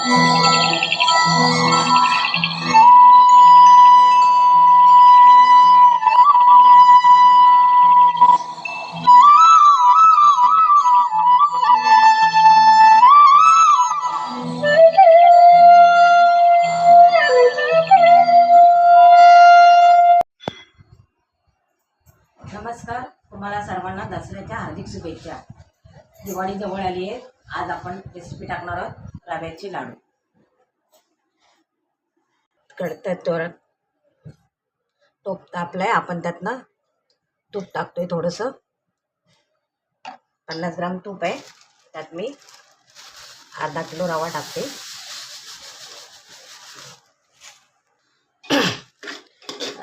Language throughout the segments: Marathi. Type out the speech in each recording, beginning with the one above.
नमस्कार तुम्हाला सर्वांना दसऱ्याच्या हार्दिक शुभेच्छा. दिवाळी जवळ आली आहे आज आपण रेसिपी टाकणार आहोत. रव्याचे लाडू. कडतात तोरण तोप तापलाय आपण त्यातनं तूप टाकतोय थोडंसं. पन्नास ग्राम तूप आहे त्यात मी अर्धा किलो रवा टाकते.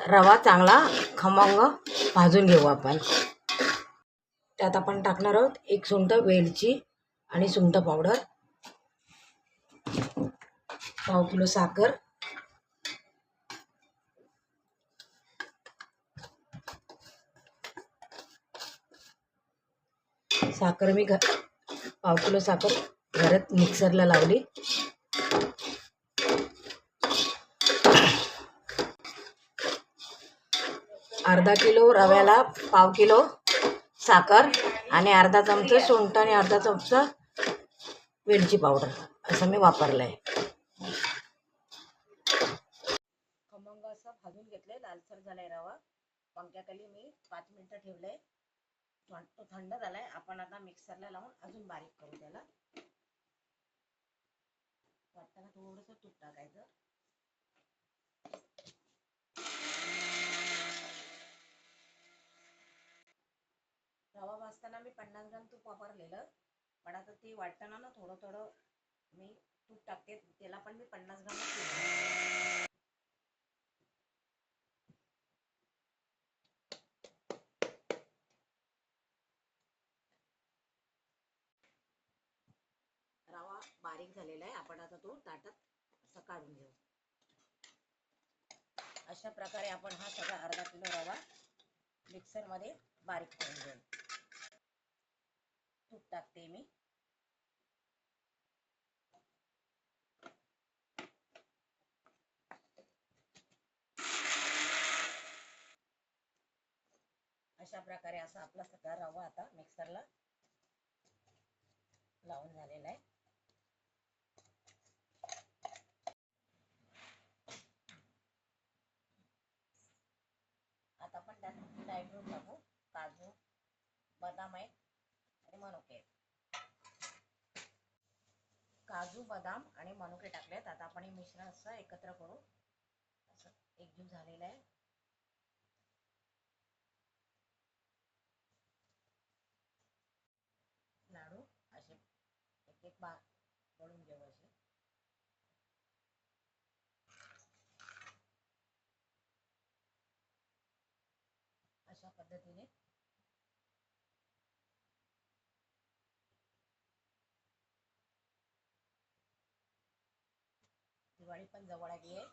रवा चांगला खमंग भाजून घेऊ आपण. त्यात आपण टाकणार आहोत एक सुंठ वेलची आणि सुंठ पावडर. पाव किलो साखर. साखर मी घ पाव किलो साखर घरात मिक्सरला लावली. अर्धा किलो रव्याला पाव किलो साखर आणि अर्धा चमचा सुंठ आणि अर्धा चमचा वेलची पावडर. असं मी वापरलं आहे खमंग असं भाजून घेतलंय लालसर झालाय रवा. पंख्याखाली मी पाच मिनिटं ठेवलंय. तो थंड झालाय. आपण आता मिक्सरला लावून अजून बारीक करू त्याला. वाटताना थोडंसं तूप टाकायचं. रवा भाजताना मी पन्नास ग्राम तूप वापरलेलं. पण आता ते वाटताना ना थोडं थोडं मी तूप टाकते त्याला पण मी पन्नास ग्राम रवा बारीक झालेला आहे. आपण आता तो ताटात असं काढून घेऊ. अशा प्रकारे आपण हा सगळा अर्धा किलो रवा मिक्सरमध्ये बारीक करून घेऊ. तूप टाकते मी. अशा प्रकारे असा आपला सगळा रवा आता मिक्सरला लावून झालेला आहे. आता आपण त्यात ड्रायफ्रूट टाकू काजू बदाम आहे आणि मनुके आहेत. काजू बदाम आणि मनुके टाकलेत. आता आपण हे मिश्रण असं एकत्र करू. असं एकजीव झालेलं आहे लाडू असे एक एक बा वळून घेऊ असे अशा पद्धतीने. दिवाळी पण जवळ आली आहे.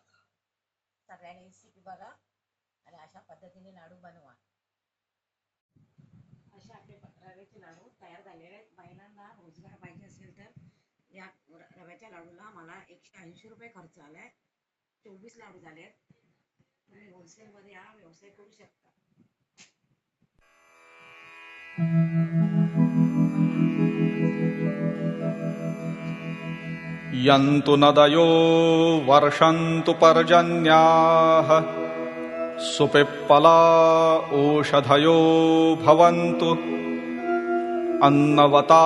सगळ्यांनी रेसिपी बघा आणि अशा पद्धतीने लाडू बनवा. अशा आपले पत्रावेचे लाडू तयार झालेले आहेत. महिलांना रोजगार या रव्याच्या लाडूला मला एकशे ऐंशी रुपये खर्च आलाय. चोवीस लाडू झाले आहेत तुम्ही होलसेलमध्ये हा व्यवसाय करू शकता. यन्तु नदयो वर्षन्तु पर्जन्याः। सुपिप्पला ओषधयो भवन्तु। अन्नवता